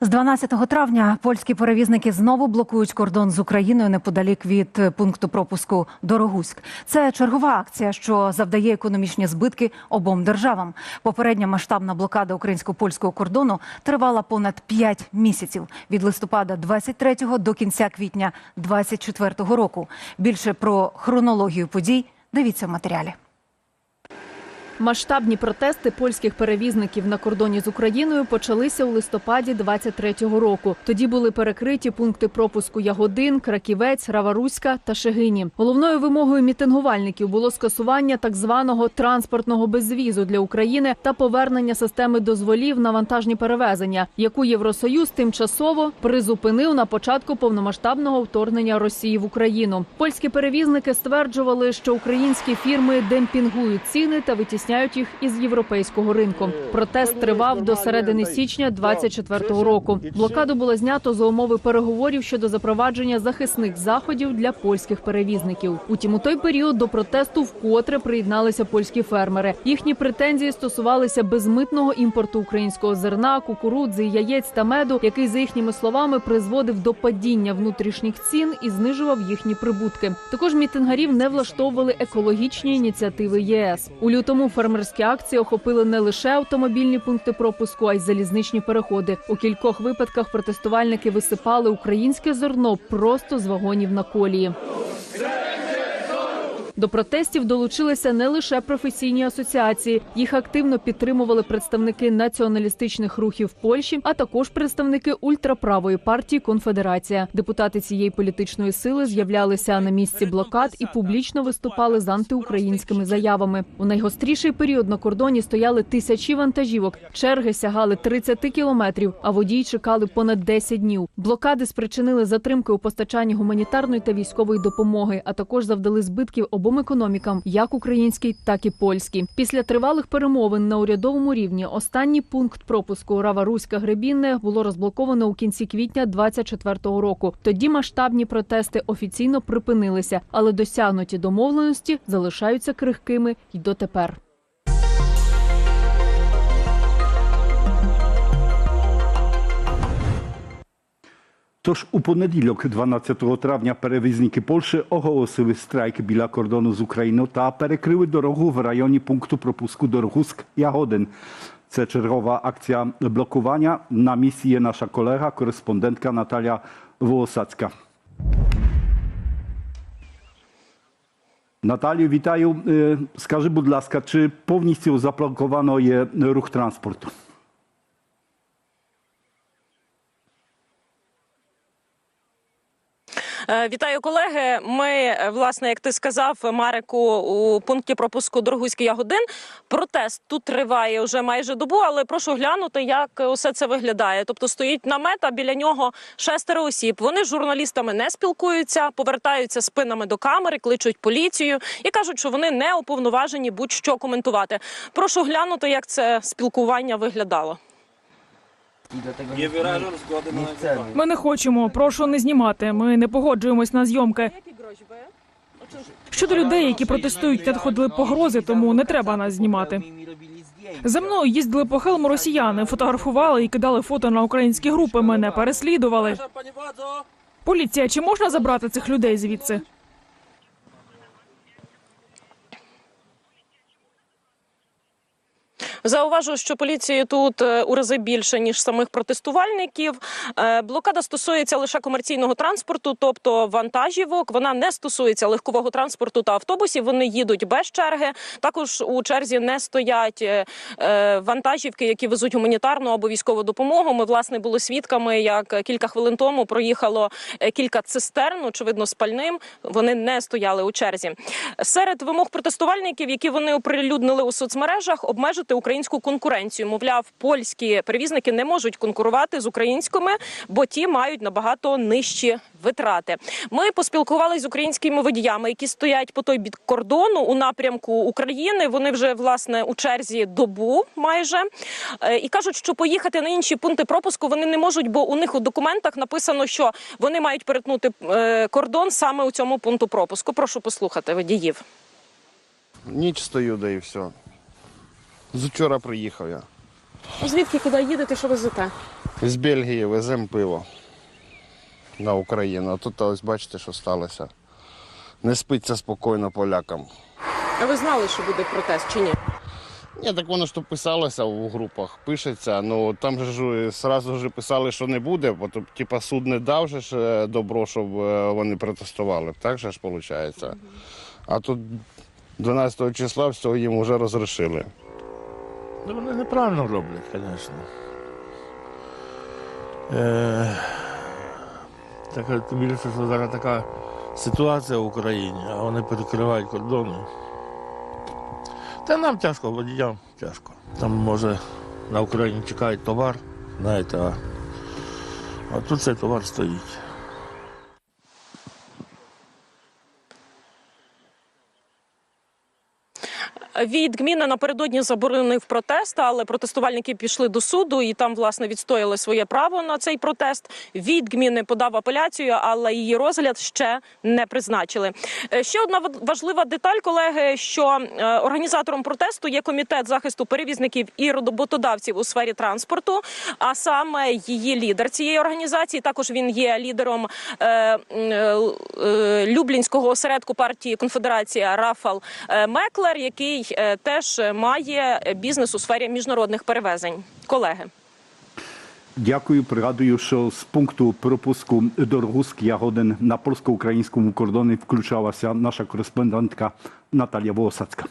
З 12 травня польські перевізники знову блокують кордон з Україною неподалік від е, пункту пропуску Дорогуськ. Це чергова акція, що завдає економічні збитки обом державам. Попередня масштабна блокада українсько-польського кордону тривала понад 5 місяців від листопада 23 до кінця квітня 24 року. Більше про хронологію подій дивіться в матеріалі. Масштабні протести польських перевізників на кордоні з Україною почалися у листопаді 23-го року. Тоді були перекриті пункти пропуску Ягодин, Краківець, Раваруська та Шегині. Головною вимогою мітингувальників було скасування так званого транспортного безвізу для України та повернення системи дозволів на вантажні перевезення, яку Євросоюз тимчасово призупинив на початку повномасштабного вторгнення Росії в Україну. Польські перевізники стверджували, що українські фірми демпінгують ціни та витісняють їх із європейського ринку. Протест тривав до середини січня 24-го року. Блокаду було знято за умови переговорів щодо запровадження захисних заходів для польських перевізників. Утім, у той період до протесту вкотре приєдналися польські фермери. Їхні претензії стосувалися безмитного імпорту українського зерна, кукурудзи, яєць та меду, який за їхніми словами призводив до падіння внутрішніх цін і знижував їхні прибутки. Також мітингарів не влаштовували екологічні ініціативи ЄС. У лютому фермерські акції охопили не лише автомобільні пункти пропуску, а й залізничні переходи. У кількох випадках протестувальники висипали українське зерно просто з вагонів на колії. До протестів долучилися не лише професійні асоціації. Їх активно підтримували представники націоналістичних рухів Польщі, а також представники ультраправої партії Конфедерація. Депутати цієї політичної сили з'являлися на місці блокад і публічно виступали з антиукраїнськими заявами. У найгостріший період на кордоні стояли тисячі вантажівок. Черги сягали 30 кілометрів, а водії чекали понад 10 днів. Блокади спричинили затримки у постачанні гуманітарної та військової допомоги, а також завдали збитків обом економікам, як українській, так і польській. Після тривалих перемовин на урядовому рівні останній пункт пропуску Рава-Руська Гребінне було розблоковано у кінці квітня 24-го року. Тоді масштабні протести офіційно припинилися, але досягнуті домовленості залишаються крихкими й дотепер. Тож у понеділок, 12 травня, перевізники Польщі оголосили страйк біля кордону з Україною та перекрили дорогу в районі пункту пропуску Дорогуськ-Ягодин. Це чергова акція блокування. На місці є наша колега, кореспондентка Наталя Волосацька. Наталію, вітаю. Е, Скажи, будь ласка, чи повністю заблоковано є рух транспорту? Вітаю, колеги. Ми, е, власне, як ти сказав, Марику, у пункті пропуску Дорогуський Ягодин. Протест тут триває вже майже добу, але прошу глянути, як усе це виглядає. Тобто стоїть намет, а біля нього шестеро осіб. Вони з журналістами не спілкуються, повертаються спинами до камери, кличуть поліцію і кажуть, що вони не уповноважені будь-що коментувати. Прошу глянути, як це спілкування виглядало. I dlatego Nie wyrażam zgody na nie chcemy. Ми не хочемо. Прошу не знімати. Ми не погоджуємось на зйомки. Щодо людей, які протестують, надходили погрози, тому не треба нас знімати. За мною їздили по Хелму росіяни, фотографували і кидали фото на українські групи. Мене переслідували. Władzo! Поліція, чи можна забрати цих людей звідси? Зауважу, що поліції тут е, у рази більше ніж самих протестувальників. Е, Блокада стосується лише комерційного транспорту, тобто вантажівок. Вона не стосується легкового транспорту та автобусів. Вони їдуть без черги. Також у черзі не стоять е, вантажівки, які везуть гуманітарну або військову допомогу. Ми власне були свідками, як кілька хвилин тому проїхало кілька цистерн, очевидно, з пальним. Вони не стояли у черзі. Серед вимог протестувальників, які вони оприлюднили у соцмережах, обмежити українську конкуренцію. Мовляв, польські перевізники не можуть конкурувати з українськими, бо ті мають набагато нижчі витрати. Ми поспілкувалися з українськими водіями, які стоять по той бік кордону у напрямку України. Вони вже власне у черзі добу майже Е, і кажуть, що поїхати на інші пункти пропуску вони не можуть, бо у них у документах написано, що вони мають перетнути е, кордон саме у цьому пункту пропуску. Прошу послухати водіїв. Ніч стою, да і все. З вчора приїхав я. Звідки куди їдете? Що везете? З Бельгії веземо пиво на Україну. А тут ось бачите, що сталося. Не спиться спокійно полякам. А ви знали, що буде протест чи ні? Ні, так воно ж то писалося в групах, пишеться. Ну там же ж сразу ж писали, що не буде, бо то, типа суд не дав же ж е, добро, щоб е, вони протестували. Так же ж виходить. А тут 12 числа всього їм вже розрішили. Ну, вони неправильно роблять, звісно. Е, так, тим більше, що зараз така ситуація в Україні, а вони перекривають кордони. Та нам тяжко, водіям тяжко. Там, може, на Україні чекають товар, знаєте, а, тут цей товар стоїть. Від Гміна напередодні заборонив протест, але протестувальники пішли до суду і там власне відстояли своє право на цей протест. Від Гміни подав апеляцію, але її розгляд ще не призначили. Е, Ще одна важлива деталь, колеги, що е, організатором протесту є комітет захисту перевізників і роботодавців у сфері транспорту. А саме її лідер цієї організації. Також він є лідером е, е, е, Люблінського осередку партії Конфедерація Рафал Меклер, який е, теж має бізнес у сфері міжнародних перевезень. Колеги. Дякую. Пригадую, що з пункту пропуску Дорогуськ Ягодин на польсько-українському кордоні включалася наша кореспондентка Наталія Волосацька.